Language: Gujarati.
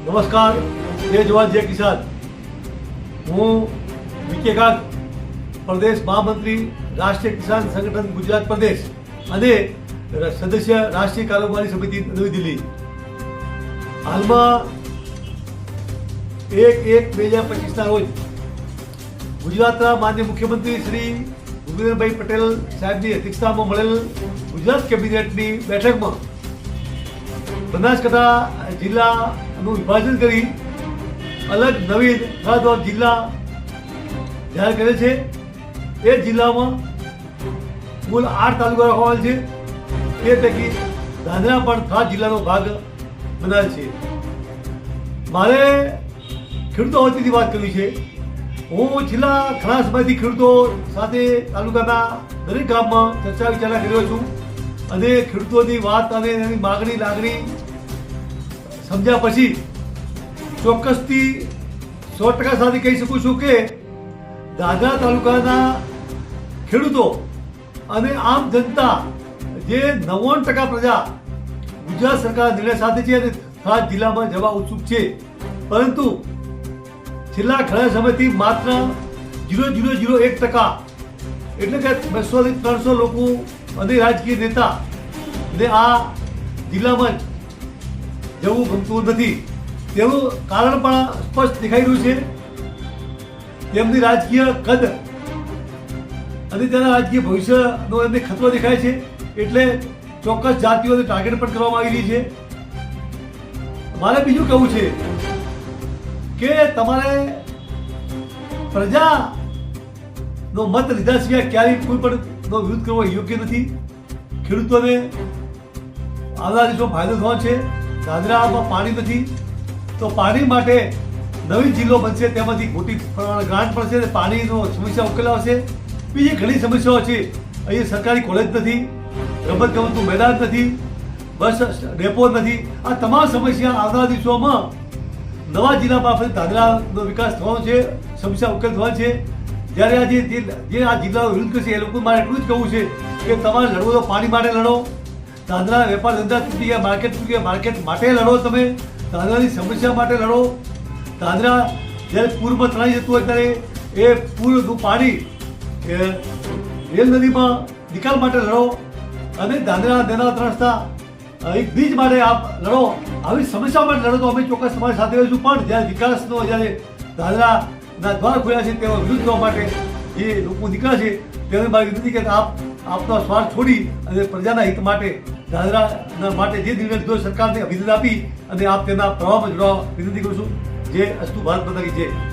નમસ્કાર, જય જવાન, જય કિસાન. હું વિકે કાક પ્રદેશ મહામંત્રી, રાષ્ટ્રીય કિસાન સંગઠન, ગુજરાત પ્રદેશ, અને સદસ્ય રાષ્ટ્રીય કારોબારી સમિતિ, નવી દિલ્હી. હાલમાં એક એક બે હજાર પચીસના રોજ ગુજરાતના માન્ય મુખ્યમંત્રી શ્રી ભૂપેન્દ્રભાઈ પટેલ સાહેબની અધ્યક્ષતામાં મળેલ ગુજરાત કેબિનેટની બેઠકમાં બનાસકાંઠા જિલ્લાનું વિભાજન કરી અલગ નવી અથવા જિલ્લા જાહેર કરે છે. એ જિલ્લામાં કુલ આઠ તાલુકા રાખવામાં છે. એ પૈકી દાદરા પણ ખાસ જિલ્લાનો ભાગ બનાવે છે. મારે ખેડૂતો વતીથી વાત કરવી છે. હું છેલ્લા ઘણા સમયથી ખેડૂતો સાથે તાલુકાના દરેક ગામમાં ચર્ચા વિચારણા કર્યો છું. અને ખેડૂતોની વાત અને એની માગણી લાગણી સમજ્યા પછી ચોક્કસથી સો ટકા સાથે કહી શકું છું કે દાદરા તાલુકાના ખેડૂતો અને આમ જનતા જે નવ્વાણું ટકા પ્રજા ગુજરાત સરકાર નિર્ણય સાથે છે અને ખાસ જિલ્લામાં જવા ઉત્સુક છે. પરંતુ છેલ્લા ઘણા સમયથી માત્ર જીરો જીરો જીરો એક ટકા એટલે કે બસોથી ત્રણસો લોકો અને રાજકીય નેતા ને આ જિલ્લામાં જવું ગમતું નથી. તેનું કારણ પણ સ્પષ્ટ દેખાઈ રહ્યું છે. તેમની રાજકીય કદ અને તેના રાજકીય ભવિષ્યનો એમને ખતરો દેખાય છે. એટલે ચોક્કસ જાતિઓને ટાર્ગેટ પણ કરવામાં આવી રહી છે. મારે બીજું કહેવું છે કે તમારે પ્રજાનો મત લીધા સિવાય ક્યારેય કોઈ પણ નો વિરોધ કરવો યોગ્ય નથી. ખેડૂતોને આવનાર દિવસો ફાયદો થવાનો છે. દાદરામાં પાણી નથી. તો પાણી માટે નવી જિલ્લો બનશે, તેમાંથી મોટી ગ્રાન્ટ પણ અને પાણીનો સમસ્યા ઉકેલાવશે. બીજી ઘણી સમસ્યાઓ છે. અહીંયા સરકારી કોલેજ નથી રમત ગમતનું મેદાન નથી, બસ ડેપો નથી. આ તમામ સમસ્યા આવનારા દિવસોમાં નવા જિલ્લામાં આપણે દાદરાનો વિકાસ થવાનો છે, સમસ્યા ઉકેલ થવાની છે. જ્યારે આ જે આ જિલ્લાનો વિરોધ કરશે, એ લોકો મારે એટલું જ કહું છે કે તમારે લડવો તો પાણી માટે લડો. દાદરા વેપાર ધંધા તૂટી ગયા માર્કેટ તૂટી ગયા માર્કેટ માટે લડો તમે. દાદરાની સમસ્યા માટે લડો. દાદરા જ્યારે પૂરમાં તણાઈ જતું હોય ત્યારે એ પૂરનું પાણી રેલ નદીમાં નિકાલ માટે લડો અને દાદરા દેના ત્રણસતા એક બીજ માટે આપ લડો. આવી સમસ્યા માટે લડો તો અમે ચોક્કસ તમારી સાથે રહીશું. પણ જ્યારે વિકાસનો જ્યારે દાદરાના દ્વાર ખોલ્યા છે તેઓ વિરુદ્ધ કરવા માટે જે લોકો નીકળ્યા છે તેને મારી વિનંતી કે આપ આપનો સ્વાર્થ છોડી અને પ્રજાના હિત માટે દાદરાના માટે જે નિર્ણય લીધો સરકારને અભિનંદન આપી અને આપ તેના પ્રવાહમાં જોડાવા વિનંતી કરું છું. જે અસ્તુ, ભારત માતા જય.